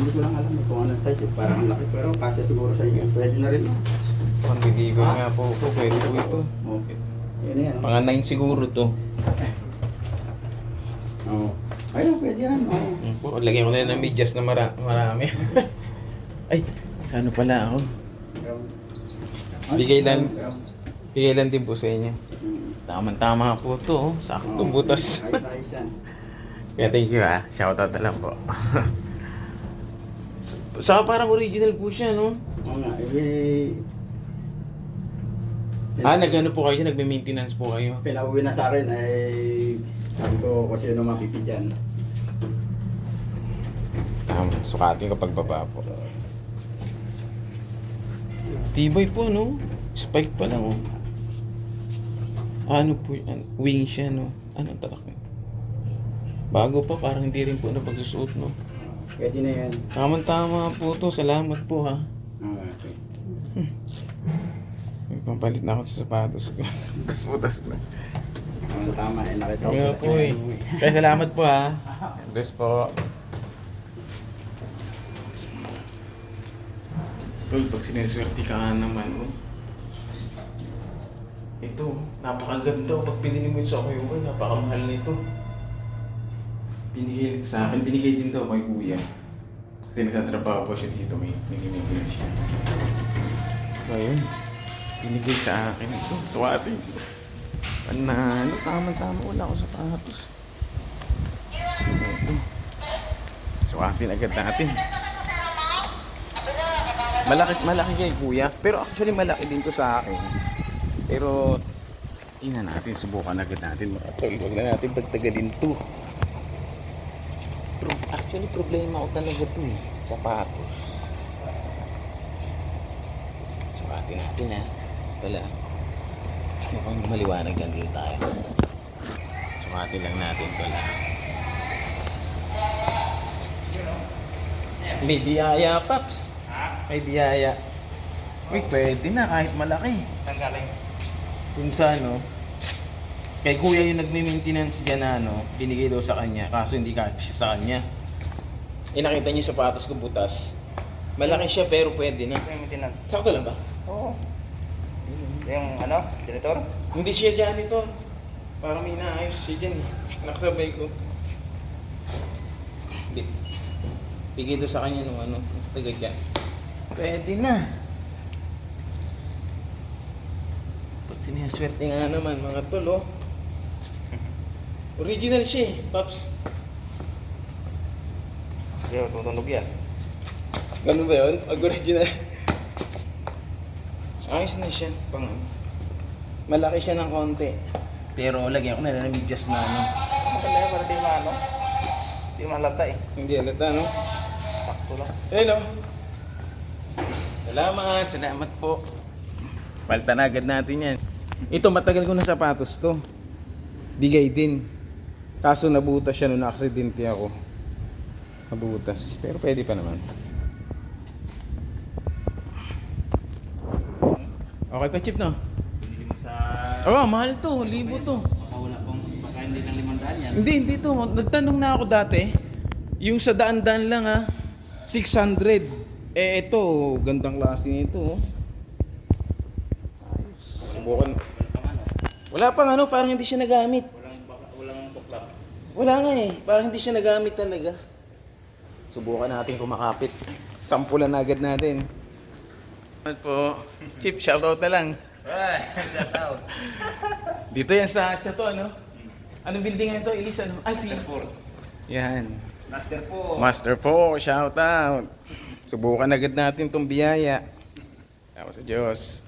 Hindi ko lang alam eh, kung anong size. eh. Parang ang laki. Pero kasi siguro sa inyo. Pwede na rin. no? Pandidigon nga po po. Pwede po ito. Okay. Yan yan. oh. Mga 9 siguro to. Oo. Ayun, pwede yan. oo. Yan po. Lagyan ko na ng medyas na mara marami. Ay, sa ano pala ako? Bigay lang. Bigay lang din po sa inyo. Tama-tama po to. oh. Sakto butas. Ayos, ayos yan. Kaya thank you ha. Shoutout na lang po. Saka parang original po siya, no? Oo nga. Eh, Ah, nag-ano po kayo? Nagme-maintenance po kayo? Pinauwi na sa akin ay sabi ko kung sino mapipidyan. Tama, sukatin ko pagbaba po. Tibay po, no? Spike pa lang, oh. Ano po yan? Wing siya, no? Anong tatak niya? Bago pa, parang hindi rin po na pagsusuot, no? Pwede na yan. Tama-tama po to. Salamat po, ha? Okay. May pampalit na ako sa sapatos ko. Tas-putas na. Ang tama eh, nakita ko. Kaya sila. po, eh. Kaya salamat po, ha? Bless po. Tol, pag sineswerte ka nga naman, oh. Ito, napakaganda. Pag pinili mo ito sa kuya ko, napakamahal nito. Binigay sa akin, binigay din daw kay kuya. Kasi nagtatrabaho po siya dito, may nagimitin siya. So, ayun. Binigay sa akin ito. Swati. Panalo, tama-tama. Wala ako sa patos. Ito. Swatin agad natin. Malaki, malaki kay kuya. Pero actually malaki din to sa akin. Pero, ina natin, subukan agad natin. Huwag na natin pagtagalin to. Actually, problema ko talaga to eh. Sapatos. Sukatin natin ha. Pala. Mukhang maliwanag yan dito tayo. Sukatin lang natin lang. May biyaya, Paps. May biyaya. Uy, pwede na kahit malaki. Saan galing? Kung sa ano, kay kuya yung nagme-maintenance dyan na ano, binigay daw sa kanya, kaso hindi ka siya sa kanya. Eh nakita niyo yung sapatos ko butas. Malaki siya pero pwede na. Ito yung maintenance. Sakto lang ba? Oo. Yung ano, janitor? Hindi siya dyan ito. Parang may inaayos siya dyan eh. Nakasabay ko. Hindi. Bigay daw sa kanya nung ano, taga dyan. Pwede na. Pag sinaswerte nga naman mga tol oh. Original siya eh, Paps. Yo, tutunog yan. Ganun ba yun? Pag original. Ayos na siya. Pang Malaki siya ng konti. Pero lagyan ko na lang ng medyas na ano. Maganda para di maano. Di malagta eh. Hindi alata, no? Sakto lang. Hello. Salamat, salamat po. Paltan agad natin yan. Ito, matagal ko na sapatos to. Bigay din. Kaso nabutas siya nung na-aksidente ako. Nabutas. Pero pwede pa naman. Okay pa, Chip, no? Mo sa... Oo, mahal to. Libo to. Baka wala pong... Baka hindi ng limandaan yan. Hindi, hindi to. Nagtanong na ako dati. Yung sa daan-daan lang ha, 600. Eh, ito, gandang klase nito. oh. Subukan. Wala pang ano. Parang hindi siya nagamit. Walang, walang tuklap. Wala nga eh, parang hindi siya nagamit talaga. Subukan natin kumakapit. Sampulan agad natin. Ano po? Chip, shoutout na lang. Ay, shout out. Dito yan sa to, ano? Anong building nga ito? Ilis, ano? Ay, si... Sport. Yan. Master po. Master po, shout out. Subukan agad natin tong biyaya. Tama sa Diyos.